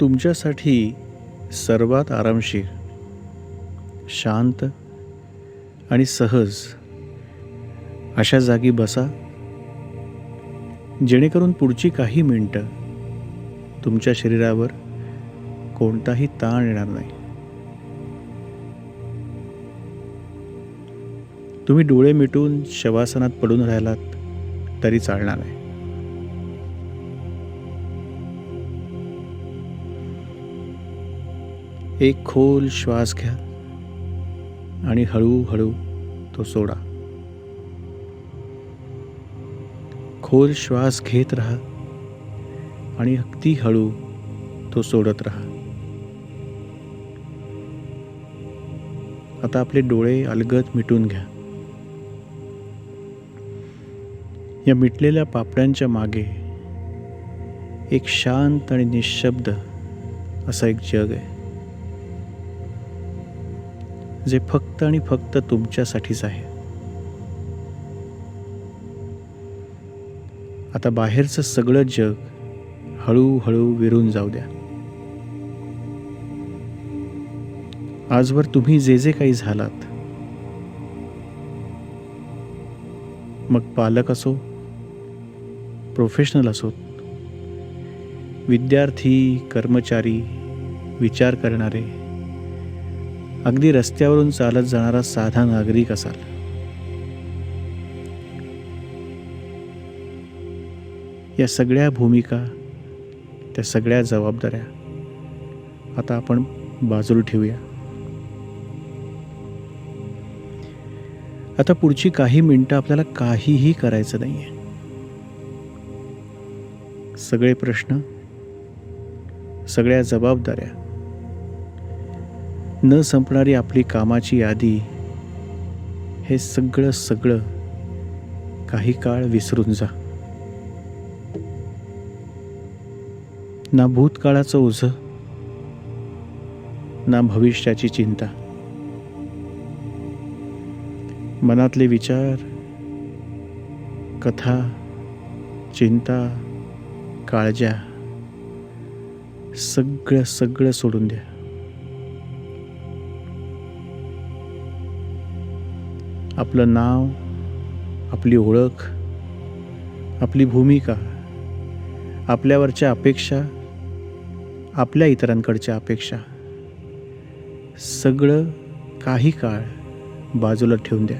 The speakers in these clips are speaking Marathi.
तुमच्यासाठी सर्वात आरामशीर शांत आणि सहज अशा जागी बसा जेणेकरून पुढची काही मिनटं तुमच्या शरीरावर कोणताही ताण येणार नाही. तुम्ही डोळे मिटून शवासनात पडून राहिलात तरी चालणार आहे एक खोल श्वास घ्या आणि हळूहळू तो सोडा. खोल श्वास घेत राहा आणि अगदी हळू तो सोडत राहा. आता आपले डोळे अलगद मिटून घ्या. या मिटलेल्या पापड्यांच्या मागे एक शांत आणि निशब्द असं एक जग आहे. जे फक्त आणि फक्त तुमच्यासाठीच आहे. आता बाहेरचं सगळं जग हळूहळू विरून जाऊ द्या. आजवर तुम्ही जे जे काही झालात मग पालक असो प्रोफेशनल असोत विद्यार्थी कर्मचारी विचार करणारे अगदी रस्त्यावरून चालत जाणारा साधा नागरिक असाल. या सगळ्या भूमिका त्या सगळ्या जबाबदाऱ्या आता आपण बाजूला ठेवूया. आता पुढची काही मिनटं आपल्याला काहीही करायचं नाही आहे सगळे प्रश्न सगळ्या जबाबदाऱ्या न संपणारी आपली कामाची यादी हे सगळं सगळं काही काळ विसरून जा. ना भूतकाळाचं ओझं ना भविष्याची चिंता. मनातले विचार कथा चिंता काळज्या सगळं सगळं सोडून द्या. आपलं नाव आपली ओळख आपली भूमिका आपल्यावरच्या अपेक्षा आपल्या इतरांकडच्या अपेक्षा सगळं काही काळ बाजूला ठेवून द्या.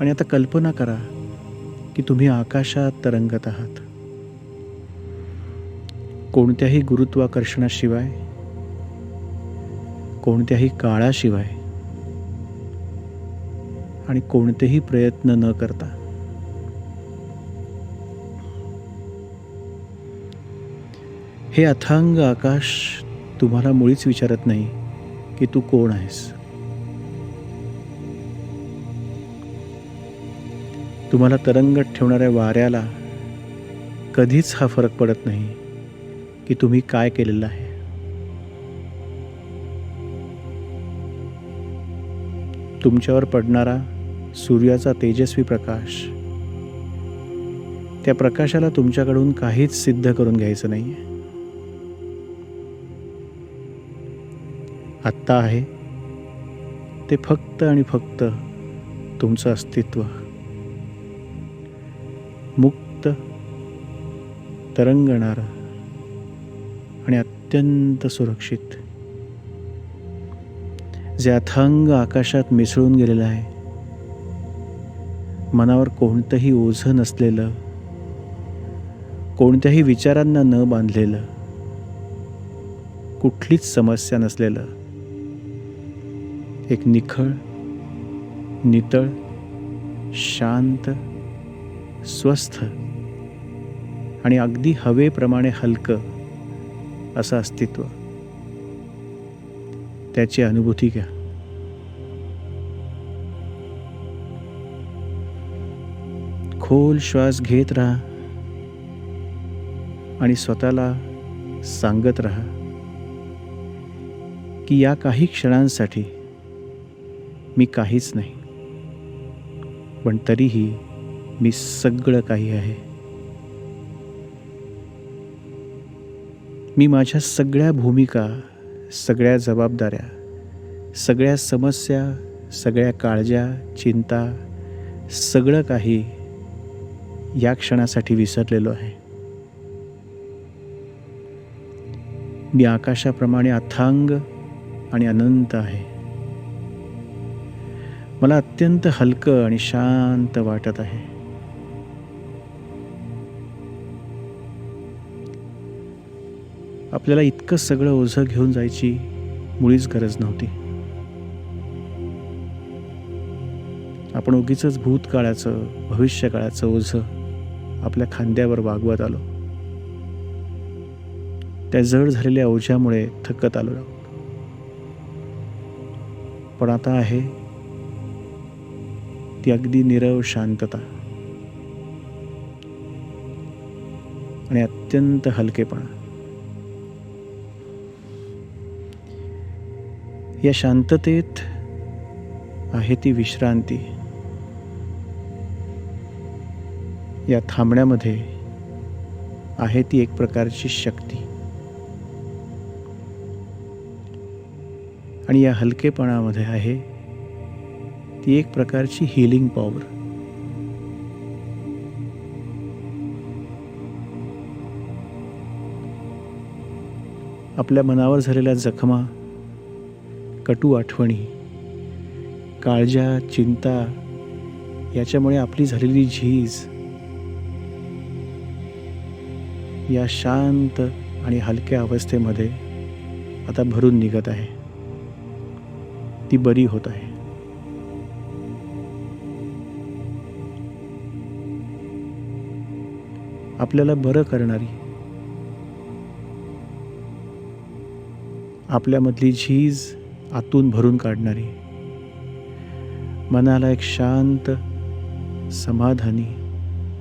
आणि आता कल्पना करा की तुम्ही आकाशात तरंगत आहात. कोणत्याही गुरुत्वाकर्षणाशिवाय कोणत्याही काळाशिवाय. आणि कोणतेही प्रयत्न न करता. हे अथांग आकाश तुम्हाला मुळीच विचारत नाही की तू कोण आहेस. तुम्हाला तरंगत ठेवणाऱ्या वाऱ्याला कधीच हा फरक पडत नाही की तुम्ही काय केलेलं आहे. तुमच्यावर पडणारा सूर्याचा तेजस्वी प्रकाश. त्या प्रकाशाला तुमच्याकडून काहीच सिद्ध करून घ्यायचं नाही आत्ता आहे. ते फक्त आणि फक्त तुमचं अस्तित्व. मुक्त तरंगणारं आणि अत्यंत सुरक्षित. जे अथांग आकाशात मिसळून गेलेलं आहे. मनावर कोणतंही ओझं नसलेलं कोणत्याही विचारांना न बांधलेलं कुठलीच समस्या नसलेलं एक निखळ नितळ शांत स्वस्थ आणि अगदी हवेप्रमाणे हलकं असं अस्तित्व. त्याची अनुभूती घ्या. खोल श्वास घेत राहा आणि स्वतःला सांगत राहा की या काही क्षणांसाठी मी काहीच नाही पण तरीही मी सगळं काही आहे. मी माझ्या सगळ्या भूमिका सगळ्या जबाबदाऱ्या सगळ्या समस्या सगळ्या काळज्या चिंता सगळं काही या क्षणासाठी विसरलेलो आहे. मी आकाशाप्रमाणे अथांग आणि अनंत आहे. मला अत्यंत हलकं आणि शांत वाटत आहे. आपल्याला इतकं सगळं ओझं घेऊन जायची मुळीच गरज नव्हती. आपण उगीच भूतकाळाचं भविष्यकाळाचं ओझं आपल्या खांद्यावर वागवत आलो. त्या जड झालेल्या ओझ्यामुळे थकत आलो पण आता आहे ती अगदी निरव शांतता. आणि अत्यंत हलकेपणा. या शांततेत आहे ती विश्रांती. या थांबण्यामध्ये आहे ती एक प्रकारची शक्ती. आणि या हलकेपणामध्ये आहे ती एक प्रकारची हिलिंग पॉवर आपल्या मनावर झालेल्या जखमा कटू आठवणी काळजा चिंता याच्यामुळे आपली झालेली झीज या शांत आणि हलक्या अवस्थेमध्ये आता भरून निघत आहे. ती बरी होत आहे. आपल्याला बरं करणारी आपल्यामधली झीज आतून भरून काढणारी. मनाला एक शांत समाधानी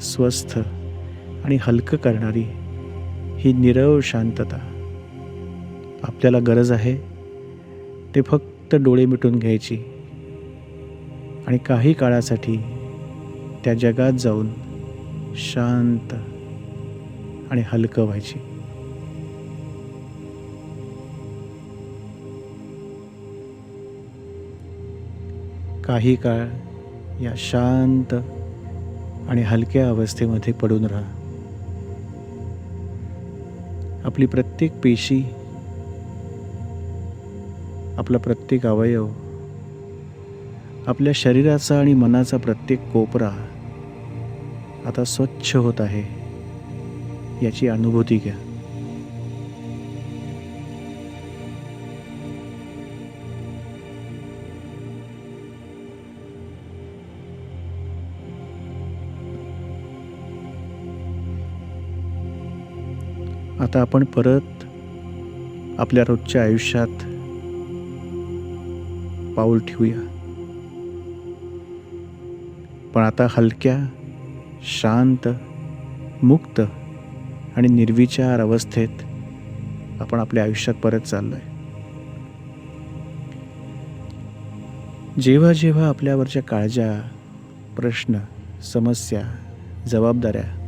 स्वस्थ आणि हलकं करणारी ही निरव शांतता आपल्याला गरज आहे ते फक्त डोळे मिटून घ्यायची आणि काही काळासाठी त्या जगात जाऊन शांत आणि हलकं व्हायची. काही काळ या शांत आणि हलक्या अवस्थेमध्ये पडून राहा. आपली प्रत्येक पेशी आपला प्रत्येक अवयव आपल्या शरीराचा आणि मनाचा प्रत्येक कोपरा आता स्वच्छ होत आहे याची अनुभूती घ्या. आता आपण परत आपल्या रोजच्या आयुष्यात पाऊल ठेवूया. पण आता हलक्या शांत मुक्त आणि निर्विचार अवस्थेत आपण आपल्या आयुष्यात परत चाललो आहे जेव्हा जेव्हा आपल्यावरच्या काळजा प्रश्न समस्या जबाबदाऱ्या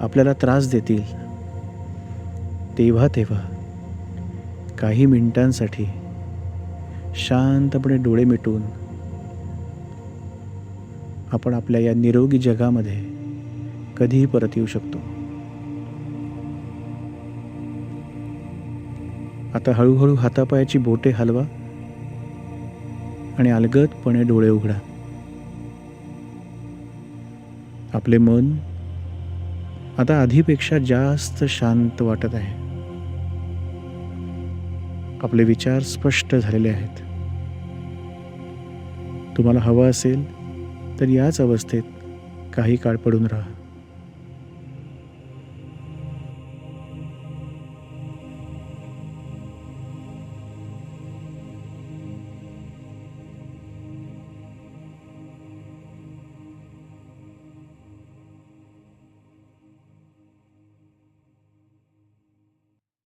आपल्याला त्रास देतील तेव्हा तेव्हा काही मिनिटांसाठी शांतपणे डोळे मिटून आपण आपल्या या निरोगी जगामध्ये कधीही परत येऊ शकतो. आता हळूहळू हातापायाची बोटे हलवा आणि अलगदपणे डोळे उघडा. आपले मन आता आधीपेक्षा जास्त शांत वाटत आहे. आपले विचार स्पष्ट झालेले आहेत. तुम्हाला हवं असेल तर याच अवस्थेत काही काळ पडून राहा.